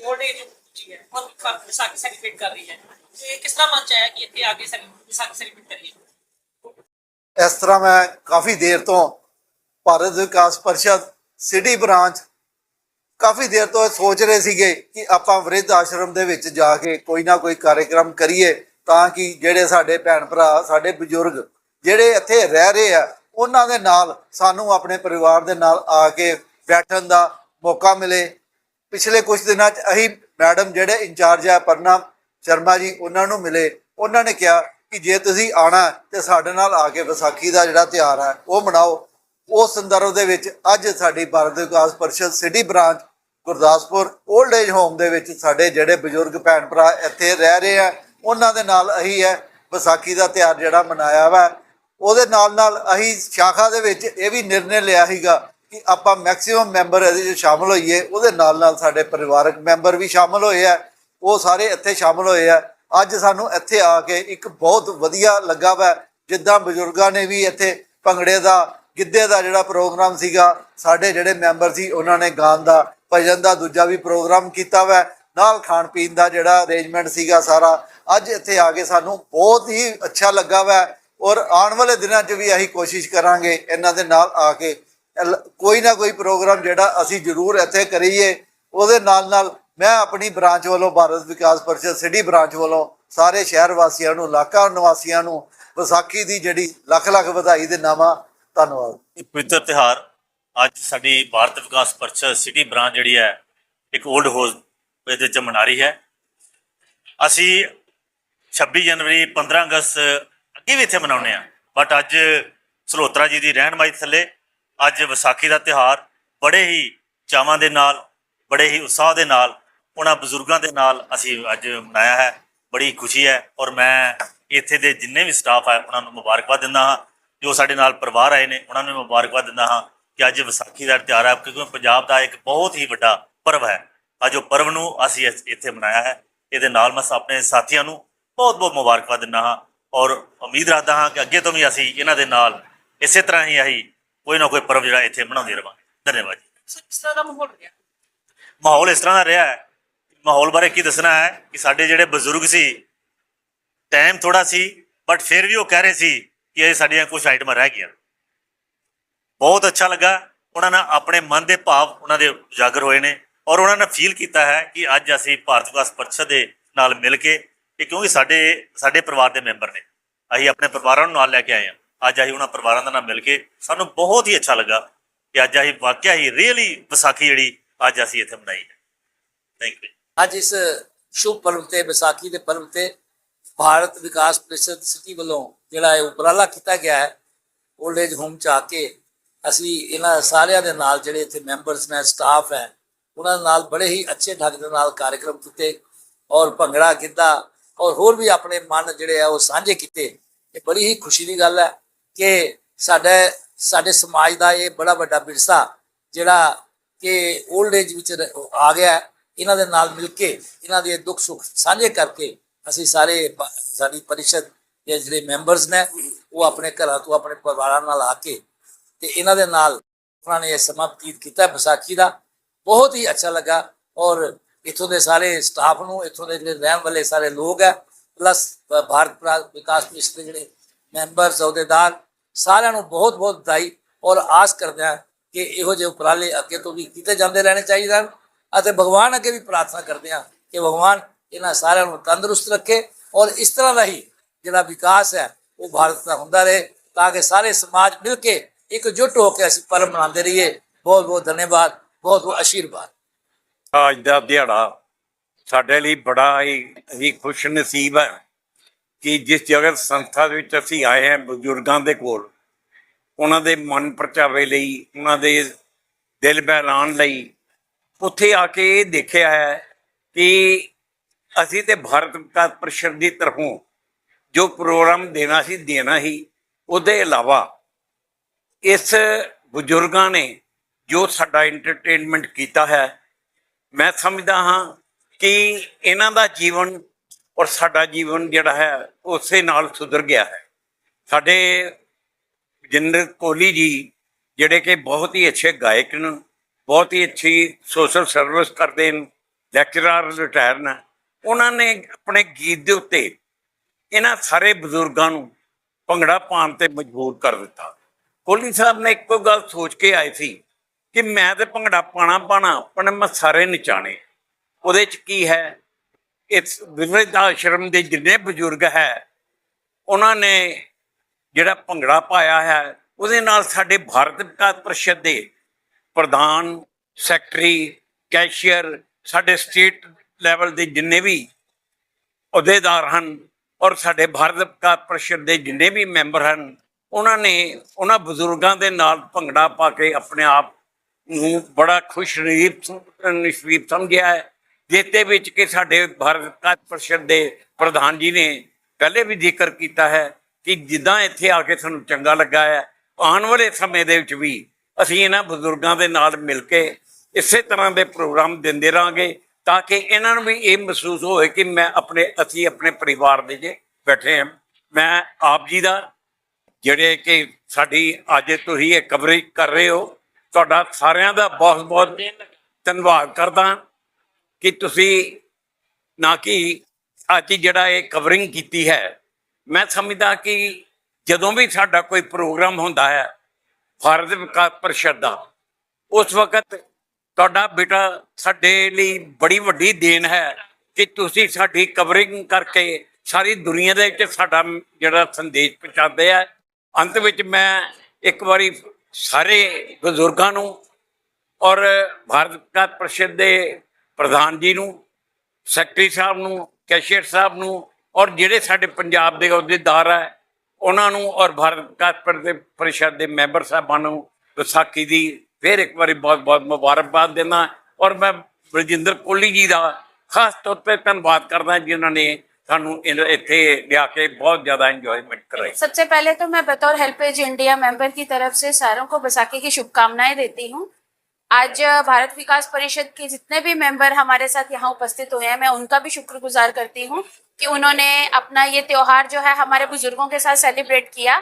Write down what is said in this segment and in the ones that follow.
ਅੱਜ ਭਾਰਤ ਵਿਕਾਸ ਪਰਿਸ਼ਦ old age ਜੀ ਹੈ ਔਰ ਵਿਸਾਖੀ ਸੈਲੀਬ੍ਰੇਟ ਕਰ ਰਹੀ ਹੈ। ਤੇ ਕਿਸ ਤਰ੍ਹਾਂ ਮਨ ਚ ਆਇਆ ਕਿ ਇੱਥੇ ਆ ਕੇ ਸੈਲੀ- ਵਿਸਾਖੀ ਸੈਲੀਬ੍ਰੇਟ ਇਸ ਤਰ੍ਹਾਂ ਮੈਂ ਕਾਫੀ ਦੇਰ ਤੋਂ ਭਾਰਤ ਵਿਕਾਸ ਪਰਿਸ਼ਦ, ਸਿਟੀ ਬ੍ਰਾਂਚ ਕਾਫੀ ਦੇਰ ਤੋਂ ਇਹ ਸੋਚ ਰਹੇ ਸੀਗੇ ਕਿ ਆਪਾਂ ਵ੍ਰਿਧ ਆਸ਼ਰਮ ਦੇ ਵਿੱਚ ਜਾ ਕੇ ਕੋਈ ਨਾ ਕੋਈ ਕਾਰਜਕ੍ਰਮ ਕਰੀਏ ਤਾਂ ਕਿ ਜਿਹੜੇ ਸਾਡੇ ਭੈਣ ਭਰਾ ਸਾਡੇ ਬਜ਼ੁਰਗ ਜਿਹੜੇ ਇੱਥੇ ਰਹਿ ਰਹੇ ਆ, ਉਹਨਾਂ ਦੇ ਨਾਲ ਸਾਨੂੰ ਆਪਣੇ ਪਰਿਵਾਰ ਦੇ ਨਾਲ ਆ ਕੇ ਬੈਠਣ ਦਾ ਮੌਕਾ ਮਿਲੇ। ਪਿਛਲੇ ਕੁਝ ਦਿਨਾਂ 'ਚ ਅਸੀਂ ਮੈਡਮ ਜਿਹੜੇ ਇੰਚਾਰਜ ਆ ਪਰਨਾ ਸ਼ਰਮਾ ਜੀ, ਉਹਨਾਂ ਨੂੰ ਮਿਲੇ। ਉਹਨਾਂ ਨੇ ਕਿਹਾ ਕਿ ਜੇ ਤੁਸੀਂ ਆਣਾ ਤੇ ਸਾਡੇ ਨਾਲ ਆ ਕੇ ਵਿਸਾਖੀ ਦਾ ਜਿਹੜਾ ਤਿਉਹਾਰ ਹੈ ਉਹ ਮਨਾਓ। ਉਸ ਸੰਦਰਭ ਦੇ ਵਿੱਚ ਅੱਜ ਸਾਡੀ Bharat Vikas Parishad city branch, Gurdaspur old age home ਦੇ ਵਿੱਚ ਸਾਡੇ ਜਿਹੜੇ ਬਜ਼ੁਰਗ ਭੈਣ ਭਰਾ ਇੱਥੇ ਰਹਿ ਰਹੇ ਆ, ਉਹਨਾਂ ਦੇ ਨਾਲ ਅਸੀਂ ਹੈ ਵਿਸਾਖੀ ਦਾ ਤਿਉਹਾਰ ਜਿਹੜਾ ਮਨਾਇਆ ਵਾ। ਉਹਦੇ ਨਾਲ ਨਾਲ ਅਸੀਂ ਸ਼ਾਖਾ ਦੇ ਵਿੱਚ ਇਹ ਵੀ ਨਿਰਣੇ ਲਿਆ ਸੀਗਾ ਕਿ ਆਪਾਂ ਮੈਕਸਿਮਮ ਮੈਂਬਰ ਇਹਦੇ ਵਿੱਚ ਸ਼ਾਮਲ ਹੋਈਏ, ਉਹਦੇ ਨਾਲ ਨਾਲ ਸਾਡੇ ਪਰਿਵਾਰਕ ਮੈਂਬਰ ਵੀ ਸ਼ਾਮਲ ਹੋਏ ਆ, ਉਹ ਸਾਰੇ ਇੱਥੇ ਸ਼ਾਮਲ ਹੋਏ ਆ। ਅੱਜ ਸਾਨੂੰ ਇੱਥੇ ਆ ਕੇ ਇੱਕ ਬਹੁਤ ਵਧੀਆ ਲੱਗਾ ਵਾ, ਜਿੱਦਾਂ ਬਜ਼ੁਰਗਾਂ ਨੇ ਵੀ ਇੱਥੇ ਭੰਗੜੇ ਦਾ, ਗਿੱਧੇ ਦਾ ਜਿਹੜਾ ਪ੍ਰੋਗਰਾਮ ਸੀਗਾ, ਸਾਡੇ ਜਿਹੜੇ ਮੈਂਬਰ ਸੀ, ਉਹਨਾਂ ਨੇ ਗਾਣ ਦਾ, ਭਜਨ ਦਾ ਦੂਜਾ ਵੀ ਪ੍ਰੋਗਰਾਮ ਕੀਤਾ ਵਾ, ਨਾਲ ਖਾਣ ਪੀਣ ਦਾ ਜਿਹੜਾ ਅਰੇਂਜਮੈਂਟ ਸੀਗਾ ਸਾਰਾ, ਅੱਜ ਇੱਥੇ ਆ ਕੇ ਸਾਨੂੰ ਬਹੁਤ ਹੀ ਅੱਛਾ ਲੱਗਾ ਵਾ। ਔਰ ਆਉਣ ਵਾਲੇ ਦਿਨਾਂ 'ਚ ਵੀ ਅਸੀਂ ਕੋਸ਼ਿਸ਼ ਕਰਾਂਗੇ, ਇਹਨਾਂ ਦੇ ਨਾਲ ਆ ਕੇ ਕੋਈ ਨਾ ਕੋਈ ਪ੍ਰੋਗਰਾਮ ਜਿਹੜਾ ਅਸੀਂ ਜ਼ਰੂਰ ਇੱਥੇ ਕਰੀਏ, ਉਹਦੇ ਨਾਲ ਨਾਲ ਮੈਂ ਆਪਣੀ ਬ੍ਰਾਂਚ ਵੱਲੋਂ ਭਾਰਤ ਵਿਕਾਸ ਪਰਿਸ਼ਦ, ਸਿਟੀ ਬ੍ਰਾਂਚ ਵੱਲੋਂ ਸਾਰੇ ਸ਼ਹਿਰ ਵਾਸੀਆਂ ਨੂੰ, ਇਲਾਕਾ ਨਿਵਾਸੀਆਂ ਨੂੰ, ਵਿਸਾਖੀ ਦੀ ਜਿਹੜੀ ਲੱਖ ਲੱਖ ਵਧਾਈ ਦੇ ਨਾਮਾ, ਧੰਨਵਾਦ। ਇਹ ਪਵਿੱਤਰ ਤਿਹਾਰ ਅੱਜ ਸਾਡੀ ਭਾਰਤ ਵਿਕਾਸ ਪਰਿਸ਼ਦ, ਸਿਟੀ ਬ੍ਰਾਂਚ ਜਿਹੜੀ ਹੈ, ਇੱਕ 올ਡ ਹਾਊਸ ਇਹਦੇ 'ਚ ਮਨਾ ਰਹੀ ਹੈ। ਅਸੀਂ 26 ਜਨਵਰੀ 15 ਅਗਸਤ ਅੱਗੇ ਵੀ ਇੱਥੇ ਮਨਾਉਂਦੇ ਆ ਬਟ ਅੱਜ ਸਲੋਤਰਾ ਜੀ ਦੀ ਰਹਿਨਮਾਈ ਥੱਲੇ ਅੱਜ ਵਿਸਾਖੀ ਦਾ ਤਿਹਾਰ ਬੜੇ ਹੀ ਚਾਵਾਂ ਦੇ ਨਾਲ, ਬੜੇ ਹੀ ਉਤਸ਼ਾਹ ਦੇ ਨਾਲ, ਉਹਨਾਂ ਬਜ਼ੁਰਗਾਂ ਦੇ ਨਾਲ ਅਸੀਂ ਅੱਜ ਮਨਾਇਆ ਹੈ। ਬੜੀ ਖੁਸ਼ੀ ਹੈ ਔਰ ਮੈਂ ਇੱਥੇ ਦੇ ਜਿੰਨੇ ਵੀ ਸਟਾਫ ਹੈ, ਉਹਨਾਂ ਨੂੰ ਮੁਬਾਰਕਬਾਦ ਦਿੰਦਾ ਹਾਂ। ਜੋ ਸਾਡੇ ਨਾਲ ਪਰਿਵਾਰ ਆਏ ਨੇ, ਉਹਨਾਂ ਨੂੰ ਮੁਬਾਰਕਬਾਦ ਦਿੰਦਾ ਹਾਂ ਕਿ ਅੱਜ ਵਿਸਾਖੀ ਦਾ ਤਿਉਹਾਰ ਹੈ, ਕਿਉਂਕਿ ਪੰਜਾਬ ਦਾ ਇੱਕ ਬਹੁਤ ਹੀ ਵੱਡਾ ਪਰਵ ਹੈ। ਅੱਜ ਉਹ ਪਰਵ ਨੂੰ ਅਸੀਂ ਇਸ- ਇੱਥੇ ਮਨਾਇਆ ਹੈ। ਇਹਦੇ ਨਾਲ ਮੈਂ ਆਪਣੇ ਸਾਥੀਆਂ ਨੂੰ ਬਹੁਤ ਬਹੁਤ ਮੁਬਾਰਕਬਾਦ ਦਿੰਦਾ ਹਾਂ ਔਰ ਉਮੀਦ ਰੱਖਦਾ ਹਾਂ ਕਿ ਅੱਗੇ ਤੋਂ ਵੀ ਅਸੀਂ ਇਹਨਾਂ ਦੇ ਨਾਲ ਇਸੇ ਤਰ੍ਹਾਂ ਹੀ ਅਸੀਂ ਕੋਈ ਨਾ ਕੋਈ ਪਰਵ ਜਿਹੜਾ ਇੱਥੇ ਮਨਾਉਂਦੇ ਰਵਾਂਗੇ ਧੰਨਵਾਦ ਜੀ। ਕਿਸ ਤਰ੍ਹਾਂ ਦਾ ਮਾਹੌਲ ਰਿਹਾ? ਮਾਹੌਲ ਇਸ ਤਰ੍ਹਾਂ ਦਾ ਰਿਹਾ ਹੈ ਮਾਹੌਲ ਬਾਰੇ ਕੀ ਦੱਸਣਾ ਹੈ ਕਿ ਸਾਡੇ ਜਿਹੜੇ ਬਜ਼ੁਰਗ ਸੀ ਟਾਈਮ ਥੋੜਾ ਸੀ ਬਟ ਫਿਰ ਵੀ ਉਹ ਕਹਿ ਰਹੇ ਸੀ ਕਿ ਇਹ ਸਾਡੀਆਂ ਕੁਝ ਆਈਟਮਾਂ ਰਹਿ ਗਈਆਂ। ਬਹੁਤ ਅੱਛਾ ਲੱਗਾ। ਉਹਨਾਂ ਨੇ ਆਪਣੇ ਮਨ ਦੇ ਭਾਵ ਉਹਨਾਂ ਦੇ ਉਜਾਗਰ ਹੋਏ ਨੇ ਔਰ ਉਹਨਾਂ ਨੇ ਫੀਲ ਕੀਤਾ ਹੈ ਕਿ ਅੱਜ ਅਸੀਂ ਭਾਰਤ ਵਿਕਾਸ ਪਰਿਸ਼ਦ ਦੇ ਨਾਲ ਮਿਲ ਕੇ ਕਿ ਕਿਉਂਕਿ ਸਾਡੇ ਸਾਡੇ ਪਰਿਵਾਰ ਦੇ ਮੈਂਬਰ ਨੇ। ਅਸੀਂ ਆਪਣੇ ਪਰਿਵਾਰਾਂ ਨੂੰ ਨਾਲ ਲੈ ਕੇ ਆਏ ਹਾਂ। ਅੱਜ ਅਸੀਂ ਉਹਨਾਂ ਪਰਿਵਾਰਾਂ ਦੇ ਨਾਲ ਮਿਲ ਕੇ ਸਾਨੂੰ ਬਹੁਤ ਹੀ ਅੱਛਾ ਲੱਗਾ ਕਿ ਅੱਜ ਅਸੀਂ ਵਾਕਿਆ ਹੀ ਰੀਅਲੀ ਵਿਸਾਖੀ ਜਿਹੜੀ ਅੱਜ ਅਸੀਂ ਇੱਥੇ ਮਨਾਈ ਹੈ। ਥੈਂਕ ਯੂ ਅੱਜ ਇਸ ਸ਼ੁਭ ਪਰਵ ਤੇ, ਵਿਸਾਖੀ ਦੇ ਪਰਵ ਤੇ ਭਾਰਤ ਵਿਕਾਸ ਪ੍ਰੀਸ਼ਦ ਸਿਟੀ ਵੱਲੋਂ ਜਿਹੜਾ ਇਹ ਉਪਰਾਲਾ ਕੀਤਾ ਗਿਆ ਹੈ 올ਡ ਏਜ ਹੋਮ ਚ ਆ ਕੇ ਅਸੀਂ ਇਹਨਾਂ ਸਾਰਿਆਂ ਦੇ ਨਾਲ ਜਿਹੜੇ ਇੱਥੇ ਮੈਂਬਰਸ ਨੇ ਸਟਾਫ ਹੈ, ਉਹਨਾਂ ਦੇ ਨਾਲ ਬੜੇ ਹੀ ਅੱਛੇ ਢੰਗ ਦੇ ਨਾਲ ਕਾਰਜਕ੍ਰਮ ਕੀਤੇ ਔਰ ਭੰਗੜਾ ਗਿੱਧਾ ਔਰ ਹੋਰ ਵੀ ਆਪਣੇ ਮਨ ਜਿਹੜੇ ਆ ਉਹ ਸਾਂਝੇ ਕੀਤੇ। ਇਹ ਬੜੀ ਹੀ ਖੁਸ਼ੀ ਦੀ ਗੱਲ ਹੈ। ਕਿ ਸਾਡੇ ਸਾਡੇ ਸਮਾਜ ਦਾ ਇਹ ਬੜਾ ਵੱਡਾ ਵਿਰਸਾ ਜਿਹੜਾ ਕਿ 올ਡ ਏਜ ਵਿੱਚ ਆ ਗਿਆ ਇਹਨਾਂ ਦੇ ਨਾਲ ਮਿਲ ਕੇ, ਇਹਨਾਂ ਦੇ ਦੁੱਖ ਸੁੱਖ ਸਾਂਝੇ ਕਰਕੇ ਅਸੀਂ ਸਾਰੇ ਸਾਡੀ ਪਰਿਸ਼ਦ ਦੇ ਜਿਹੜੇ ਮੈਂਬਰਸ ਨੇ, ਉਹ ਆਪਣੇ ਘਰਾਂ ਤੋਂ ਆਪਣੇ ਪਰਿਵਾਰਾਂ ਨਾਲ ਆ ਕੇ ਤੇ ਇਹਨਾਂ ਦੇ ਨਾਲ ਉਹਨਾਂ ਨੇ ਇਹ ਸਮਾਂ ਬਤੀਤ ਕੀਤਾ ਵਿਸਾਖੀ ਦਾ। ਬਹੁਤ ਹੀ ਅੱਛਾ ਲੱਗਾ ਔਰ ਇਥੋਂ ਦੇ ਸਾਰੇ ਸਟਾਫ ਨੂੰ, ਇਥੋਂ ਦੇ ਜਿਹੜੇ ਰਹਿਣ ਵਾਲੇ ਸਾਰੇ ਲੋਕ ਹੈ ਪਲੱਸ ਭਾਰਤ ਵਿਕਾਸ ਮਿਸ਼ਨ ਦੇ ਜਿਹੜੇ ਮੈਂਬਰ ਅਹੁਦੇਦਾਰ ਸਾਰਿਆਂ ਨੂੰ ਬਹੁਤ ਬਹੁਤ ਵਧਾਈ ਔਰ ਆਸ ਕਰਦੇ ਹਾਂ ਕਿ ਇਹੋ ਜਿਹੇ ਉਪਰਾਲੇ ਅੱਗੇ ਤੋਂ ਵੀ ਕੀਤੇ ਜਾਂਦੇ ਰਹਿਣੇ ਚਾਹੀਦੇ ਹਨ ਅਤੇ ਭਗਵਾਨ ਅੱਗੇ ਵੀ ਪ੍ਰਾਰਥਨਾ ਕਰਦੇ ਹਾਂ ਕਿ ਭਗਵਾਨ ਇਹਨਾਂ ਸਾਰਿਆਂ ਨੂੰ ਤੰਦਰੁਸਤ ਰੱਖੇ ਔਰ ਇਸ ਤਰ੍ਹਾਂ ਦਾ ਹੀ ਜਿਹੜਾ ਵਿਕਾਸ ਹੈ ਉਹ ਭਾਰਤ ਦਾ ਹੁੰਦਾ ਰਹੇ ਤਾਂ ਕਿ ਸਾਰੇ ਸਮਾਜ ਮਿਲ ਕੇ ਇਕਜੁੱਟ ਹੋ ਕੇ ਅਸੀਂ ਪਰਮ ਮਨਾਉਂਦੇ ਰਹੀਏ। ਬਹੁਤ ਬਹੁਤ ਧੰਨਵਾਦ, ਬਹੁਤ ਬਹੁਤ ਆਸ਼ੀਰਵਾਦ ਅੱਜ ਦਾ ਦਿਹਾੜਾ ਸਾਡੇ ਲਈ ਬੜਾ ਹੀ ਖੁਸ਼ ਨਸੀਬ ਹੈ। ਕਿ ਜਿਸ ਜਗਤ ਸੰਸਥਾ ਦੇ ਵਿੱਚ ਅਸੀਂ ਆਏ ਹਾਂ ਬਜ਼ੁਰਗਾਂ ਦੇ ਕੋਲ, ਉਹਨਾਂ ਦੇ ਮਨ ਪਰਚਾਵੇ ਲਈ, ਉਹਨਾਂ ਦੇ ਦਿਲ ਬਹਿਲਾਨ ਲਈ, ਉੱਥੇ ਆ ਕੇ ਇਹ ਦੇਖਿਆ ਹੈ ਕਿ ਅਸੀਂ ਤੇ ਭਾਰਤ ਵਿਕਾਸ ਪ੍ਰੀਸ਼ਦ ਦੀ ਤਰਫੋਂ ਜੋ ਪ੍ਰੋਗਰਾਮ ਦੇਣਾ ਸੀ, ਦੇਣਾ ਹੀ। ਉਹਦੇ ਇਲਾਵਾ ਇਸ ਬਜ਼ੁਰਗਾਂ ਨੇ ਜੋ ਸਾਡਾ ਐਂਟਰਟੇਨਮੈਂਟ ਕੀਤਾ ਹੈ, ਮੈਂ ਸਮਝਦਾ ਹਾਂ ਕਿ ਇਹਨਾਂ ਦਾ ਜੀਵਨ ਔਰ ਸਾਡਾ ਜੀਵਨ ਜਿਹੜਾ ਹੈ, ਉਸੇ ਨਾਲ ਸੁਧਰ ਗਿਆ ਹੈ। ਸਾਡੇ ਜਿੰਦਰ ਕੋਹਲੀ ਜੀ, ਜਿਹੜੇ ਕਿ ਬਹੁਤ ਹੀ ਅੱਛੇ ਗਾਇਕ ਨੇ, ਬਹੁਤ ਹੀ ਅੱਛੀ ਸੋਸ਼ਲ ਸਰਵਿਸ ਕਰਦੇ ਨੇ ਲੈਕਚਰਰ ਰਿਟਾਇਰ ਨੇ, ਉਹਨਾਂ ਨੇ ਆਪਣੇ ਗੀਤ ਦੇ ਉੱਤੇ ਇਹਨਾਂ ਸਾਰੇ ਬਜ਼ੁਰਗਾਂ ਨੂੰ ਭੰਗੜਾ ਪਾਉਣ ਤੇ ਮਜਬੂਰ ਕਰ ਦਿੱਤਾ। ਕੋਹਲੀ ਸਾਹਿਬ ਨੇ ਇੱਕੋ ਗੱਲ ਸੋਚ ਕੇ ਆਏ ਸੀ ਕਿ ਮੈਂ ਤੇ ਭੰਗੜਾ ਪਾਣਾ ਪਾਣਾ ਆਪਣੇ ਮੈਂ ਸਾਰੇ ਨਚਾਣੇ। ਉਹਦੇ ਚ ਕੀ ਹੈ? ਇਸ ਵਿਵਿਧ ਆਸ਼ਰਮ ਦੇ ਜਿੰਨੇ ਬਜ਼ੁਰਗ ਹੈ, ਉਹਨਾਂ ਨੇ ਜਿਹੜਾ ਭੰਗੜਾ ਪਾਇਆ ਹੈ, ਉਹਦੇ ਨਾਲ ਸਾਡੇ ਭਾਰਤ ਵਿਕਾਸ ਪਰਿਸ਼ਦ ਦੇ ਪ੍ਰਧਾਨ, ਸੈਕਟਰੀ, ਕੈਸ਼ੀਅਰ, ਸਾਡੇ ਸਟੇਟ ਲੈਵਲ ਦੇ ਜਿੰਨੇ ਵੀ ਅਹੁਦੇਦਾਰ ਹਨ ਔਰ ਸਾਡੇ ਭਾਰਤ ਵਿਕਾਸ ਪਰਿਸ਼ਦ ਦੇ ਜਿੰਨੇ ਵੀ ਮੈਂਬਰ ਹਨ, ਉਹਨਾਂ ਨੇ ਉਹਨਾਂ ਬਜ਼ੁਰਗਾਂ ਦੇ ਨਾਲ ਭੰਗੜਾ ਪਾ ਕੇ ਆਪਣੇ ਆਪ ਨੂੰ ਬੜਾ ਖੁਸ਼ ਨਸੀਬ ਸਮਝਿਆ ਹੈ। ਜਿਸ ਦੇ ਵਿੱਚ ਕਿ ਸਾਡੇ ਭਾਰਤ ਵਿਕਾਸ ਪਰਿਸ਼ਦ ਦੇ ਪ੍ਰਧਾਨ ਜੀ ਨੇ ਪਹਿਲੇ ਵੀ ਜ਼ਿਕਰ ਕੀਤਾ ਹੈ ਕਿ ਜਿੱਦਾਂ ਇੱਥੇ ਆ ਕੇ ਸਾਨੂੰ ਚੰਗਾ ਲੱਗਾ ਹੈ, ਆਉਣ ਵਾਲੇ ਸਮੇਂ ਦੇ ਵਿੱਚ ਵੀ ਅਸੀਂ ਇਹਨਾਂ ਬਜ਼ੁਰਗਾਂ ਦੇ ਨਾਲ ਮਿਲ ਕੇ ਇਸੇ ਤਰ੍ਹਾਂ ਦੇ ਪ੍ਰੋਗਰਾਮ ਦਿੰਦੇ ਰਹਾਂਗੇ ਤਾਂ ਕਿ ਇਹਨਾਂ ਨੂੰ ਵੀ ਇਹ ਮਹਿਸੂਸ ਹੋਏ ਕਿ ਮੈਂ ਆਪਣੇ, ਅਸੀਂ ਆਪਣੇ ਪਰਿਵਾਰ ਦੇ ਜੇ ਬੈਠੇ ਹਾਂ। ਮੈਂ ਆਪ ਜੀ ਦਾ ਜਿਹੜੇ ਕਿ ਸਾਡੀ ਅੱਜ ਤੁਸੀਂ ਇਹ ਕਵਰੇਜ ਕਰ ਰਹੇ ਹੋ, ਤੁਹਾਡਾ ਸਾਰਿਆਂ ਦਾ ਬਹੁਤ ਬਹੁਤ ਧੰਨਵਾਦ ਕਰਦਾ। ਕਿ ਤੁਸੀਂ ਨਾ ਕਿ ਅੱਜ ਜਿਹੜਾ ਇਹ ਕਵਰਿੰਗ ਕੀਤੀ ਹੈ, ਮੈਂ ਸਮਝਦਾ ਕਿ ਜਦੋਂ ਵੀ ਸਾਡਾ ਕੋਈ ਪ੍ਰੋਗਰਾਮ ਹੁੰਦਾ ਹੈ, ਭਾਰਤ ਵਿਕਾਸ ਪਰਿਸ਼ਦ ਦਾ, ਉਸ ਵਕਤ ਤੁਹਾਡਾ ਬੇਟਾ ਸਾਡੇ ਲਈ ਬੜੀ ਵੱਡੀ ਦੇਣ ਹੈ ਕਿ ਤੁਸੀਂ ਸਾਡੀ ਕਵਰਿੰਗ ਕਰਕੇ ਸਾਰੀ ਦੁਨੀਆ ਦੇ ਵਿੱਚ ਸਾਡਾ ਜਿਹੜਾ ਸੰਦੇਸ਼ ਪਹੁੰਚਾਉਂਦੇ ਆ। ਅੰਤ ਵਿੱਚ ਮੈਂ ਇੱਕ ਵਾਰੀ ਸਾਰੇ ਬਜ਼ੁਰਗਾਂ ਨੂੰ ਔਰ ਭਾਰਤ ਵਿਕਾਸ ਪਰਿਸ਼ਦ ਦੇ ਪ੍ਰਧਾਨ ਜੀ ਨੂੰ ਸੈਕਟਰੀ ਸਾਹਿਬ ਨੂੰ ਕੈਸ਼ੀਅਰ ਸਾਹਿਬ ਨੂੰ ਔਰ ਜਿਹੜੇ ਸਾਡੇ ਪੰਜਾਬ ਦੇ ਅਹੁਦੇਦਾਰ ਹੈ ਉਹਨਾਂ ਨੂੰ ਔਰ ਭਾਰਤ ਵਿਕਾਸ ਪਰਿ- ਪਰਿਸ਼ਦ ਦੇ ਮੈਂਬਰ ਸਾਹਿਬਾਨ ਨੂੰ ਵਿਸਾਖੀ ਦੀ ਫਿਰ ਇੱਕ ਵਾਰੀ ਬਹੁਤ ਬਹੁਤ ਮੁਬਾਰਕਬਾਦ ਦਿੰਦਾ ਔਰ ਮੈਂ ਬਲਜਿੰਦਰ ਕੋਹਲੀ ਜੀ ਦਾ ਖਾਸ ਤੌਰ ਤੇ ਧੰਨਵਾਦ ਕਰਦਾ ਜਿਨ੍ਹਾਂ ਨੇ ਸਾਨੂੰ ਇਨ- ਇੱਥੇ ਲਿਆ ਕੇ ਬਹੁਤ ਜ਼ਿਆਦਾ ਇੰਜੋਇਮੈਂਟ ਕਰਾਈ सबसे पहले तो मैं बतौर हेल्पेज इंडिया मेंबर की तरफ से सारों को बैसाखी की शुभकामनाएं देती हूँ आज भारत विकास परिषद के जितने भी मेंबर हमारे साथ यहाँ उपस्थित हुए हैं, मैं उनका भी शुक्रगुजार करती हूँ कि उन्होंने अपना ये त्योहार जो है हमारे बुज़ुर्गों के साथ सेलिब्रेट किया।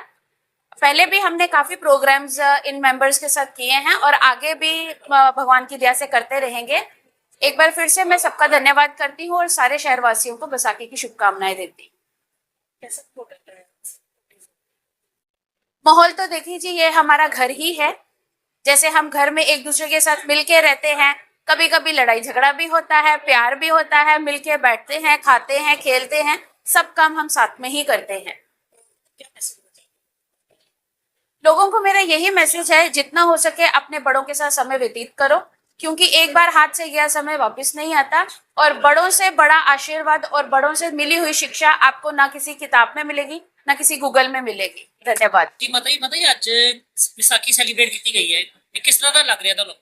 पहले भी हमने काफ़ी प्रोग्राम्स इन मेंबर्स के साथ किए हैं और आगे भी भगवान की दया से करते रहेंगे। एक बार फिर से मैं सबका धन्यवाद करती हूँ और सारे शहरवासियों को बैसाखी की शुभकामनाएँ देती माहौल तो देखिए जी, ये हमारा घर ही है। जैसे हम घर में एक दूसरे के साथ मिलके रहते हैं कभी कभी लड़ाई झगड़ा भी होता है, प्यार भी होता है, मिलके बैठते हैं, खाते हैं, खेलते हैं, सब काम हम साथ में ही करते हैं। लोगों को मेरा यही मैसेज है, जितना हो सके अपने बड़ों के साथ समय व्यतीत करो, क्योंकि एक बार हाथ से गया समय वापस नहीं आता, और बड़ों से बड़ा आशीर्वाद और बड़ों से मिली हुई शिक्षा आपको ना किसी किताब में मिलेगी। ना किसी गूगल में मिलेगी धन्यवाद ਜੀ ਮਤਾ ਹੀ ਮਤਾ ਹੀ ਅੱਜ ਵਿਸਾਖੀ ਸੈਲੀਬ੍ਰੇਟ ਕੀਤੀ ਗਈ ਹੈ ਇਹ ਕਿਸ ਤਰ੍ਹਾਂ ਦਾ ਲੱਗ ਰਿਹਾ ਤੁਹਾਨੂੰ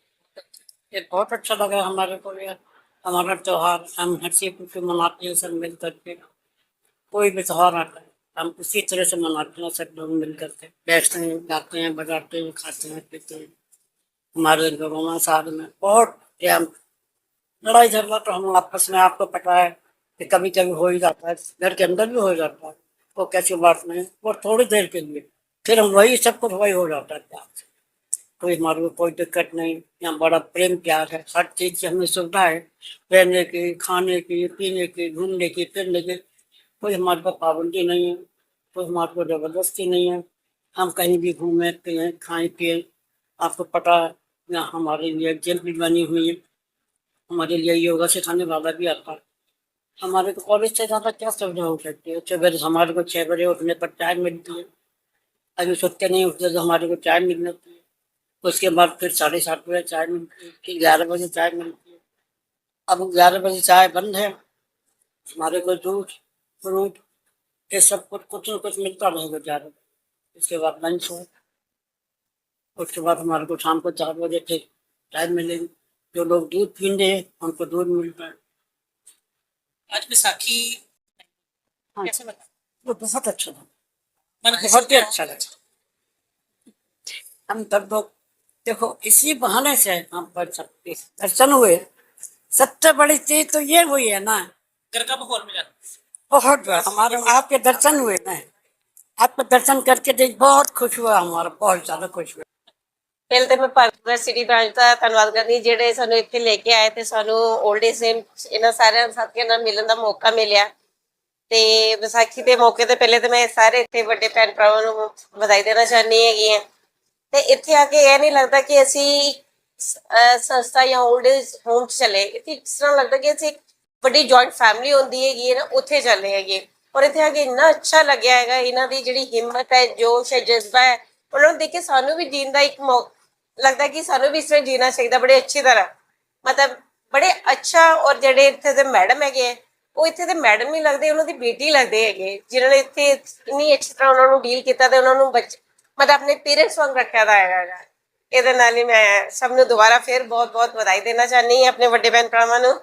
ये बहुत अच्छा लगा हमारे को ये हमारा त्योहार हम हंसी खुशी मनाते हैं सब मिल करके कोई भी त्योहार आता है हम उसी तरह से मनाते हैं सब लोग मिल करके बैठते हैं गाते हैं बजाते हैं खाते हैं पीते हैं हमारे घरों में साथ में बहुत प्रेम लड़ाई झगड़ा तो हम आपस में आपको पता है कि कभी कभी हो ही जाता है घर के अंदर भी हो जाता है वो कैसी बात नहीं वो थोड़ी देर के लिए। फिर हम वही सब कुछ वही हो जाता है प्यार से। कोई हमारे को कोई दिक्कत नहीं, यहाँ बड़ा प्रेम प्यार है। हर चीज़ की हमें सुविधा है, रहने की, खाने की, पीने की, घूमने की, फिरने की। कोई हमारे पर पाबंदी नहीं है, कोई हमारे को ज़बरदस्ती नहीं है। हम कहीं भी घूमें, पिए, खाएँ, पिए, आपको पता है, यहाँ हमारे लिए जेल भी बनी हुई है। हमारे लिए योगा सिखाने वाला भी आता है। हमारे को कॉलेज से ज़्यादा क्या सुविधा हो सकती है? सुबह हमारे को छः बजे उठने पर टाइम मिलती है। अभी सोते नहीं उठते तो हमारे को चाय मिल जाती है। उसके बाद फिर साढ़े सात बजे चाय मिलती है, फिर ग्यारह बजे चाय मिलती है। अब ग्यारह बजे चाय बंद है। हमारे को दूध, फ्रूट, ये सब कुछ कुछ न कुछ मिलता रहेगा ग्यारह बजे इसके बाद लंच हो उसके बाद हमारे को शाम को चार बजे फिर टाइम मिलेगी। जो लोग दूध पीते हैं, उनको दूध मिलता है। आज विसाखी हाँ। कैसे लगा वो बहुत अच्छा था मन बहुत ही अच्छा लगा। हम तब लोग देखो इसी बहाने से हम पढ़ सकते दर्शन हुए। सबसे बड़ी चीज़ तो ये हुई है ना। घर का माहौल मिला। बहुत बड़ा। हमारे आपके दर्शन हुए ना। आपके दर्शन करके देख बहुत खुश हुआ हमारा बहुत ज़्यादा खुश हुआ। ਪਹਿਲੇ ਤੇ ਮੈਂ ਭਾਰਤ ਸਿਟੀ ਬ੍ਰਾਂਚ ਦਾ ਧੰਨਵਾਦ ਕਰਦੀ ਜਿਹੜੇ ਸਾਨੂੰ ਇੱਥੇ ਲੈ ਕੇ ਆਏ ਤੇ ਸਾਨੂੰ 올ਡ ਏਜ ਇਹਨਾਂ ਸਾਰਿਆਂ ਸਾਥੀਆਂ ਨਾਲ ਮਿਲਣ ਦਾ ਮੌਕਾ ਮਿਲਿਆ। ਤੇ ਵਿਸਾਖੀ ਦੇ ਮੌਕੇ ਤੇ ਪਹਿਲੇ ਤੇ ਮੈਂ ਸਾਰੇ ਇੱਥੇ ਵੱਡੇ ਭੈਣ ਭਰਾਵਾਂ ਨੂੰ ਵਧਾਈ ਦੇਣਾ ਚਾਹੁੰਦੀ ਹੈਗੀ ਹੈ। ਤੇ ਇੱਥੇ ਆ ਕੇ ਇਹ ਨਹੀਂ ਲੱਗਦਾ ਕਿ ਅਸੀਂ ਸੰਸਥਾ ਜਾਂ 올ਡ ਏਜ ਹੋਮ ਚਲੇ। ਇੱਥੇ ਇਸ ਤਰ੍ਹਾਂ ਲੱਗਦਾ ਕਿ ਅਸੀਂ ਇੱਕ ਵੱਡੀ ਜੁਆਇੰਟ ਫੈਮਿਲੀ ਹੁੰਦੀ ਹੈਗੀ ਹੈ ਨਾ, ਉੱਥੇ ਚੱਲੇ ਹੈਗੇ। ਔਰ ਇੱਥੇ ਆ ਕੇ ਇੰਨਾ ਅੱਛਾ ਲੱਗਿਆ ਹੈਗਾ, ਇਹਨਾਂ ਦੀ ਜਿਹੜੀ ਹਿੰਮਤ ਹੈ, ਜੋਸ਼ ਹੈ, ਜਜ਼ਬਾ ਹੈ, ਉਹਨਾਂ ਨੂੰ ਦੇਖ ਕੇ ਸਾਨੂੰ ਵੀ ਜੀਣ ਦਾ ਇੱਕ ਮੌ- ਲੱਗਦਾ ਕਿ ਸਾਨੂੰ ਵੀ ਇਸ ਤਰ੍ਹਾਂ ਜੀਣਾ ਚਾਹੀਦਾ ਬੜੇ ਅੱਛੀ ਤਰ੍ਹਾਂ। ਮਤਲਬ ਬੜੇ ਅੱਛਾ ਔਰ ਜਿਹੜੇ ਇੱਥੇ ਦੇ ਮੈਡਮ ਹੈਗੇ ਹੈ, ਉਹ ਇੱਥੇ ਦੇ ਮੈਡਮ ਨਹੀਂ ਲੱਗਦੇ ਉਹਨਾਂ ਦੀ ਬੇਟੀ ਲੱਗਦੇ ਹੈਗੇ। ਜਿਨ੍ਹਾਂ ਨੇ ਇੱਥੇ ਇੰਨੀ ਅੱਛੀ ਤਰ੍ਹਾਂ ਉਹਨਾਂ ਨੂੰ ਡੀਲ ਕੀਤਾ ਤੇ ਉਹਨਾਂ ਨੂੰ ਬੱਚ ਮਤਲਬ ਆਪਣੇ ਪੇਰੈਂਟਸ ਵਾਂਗ ਰੱਖਿਆ ਦਾ ਹੈਗਾ ਗਾ। ਇਹਦੇ ਨਾਲ ਹੀ ਮੈਂ ਸਭ ਨੂੰ ਦੁਬਾਰਾ ਫੇਰ ਬਹੁਤ ਬਹੁਤ ਵਧਾਈ ਦੇਣਾ ਚਾਹਨੀ ਹਾਂ ਆਪਣੇ ਵੱਡੇ ਭੈਣ ਭਰਾਵਾਂ ਨੂੰ।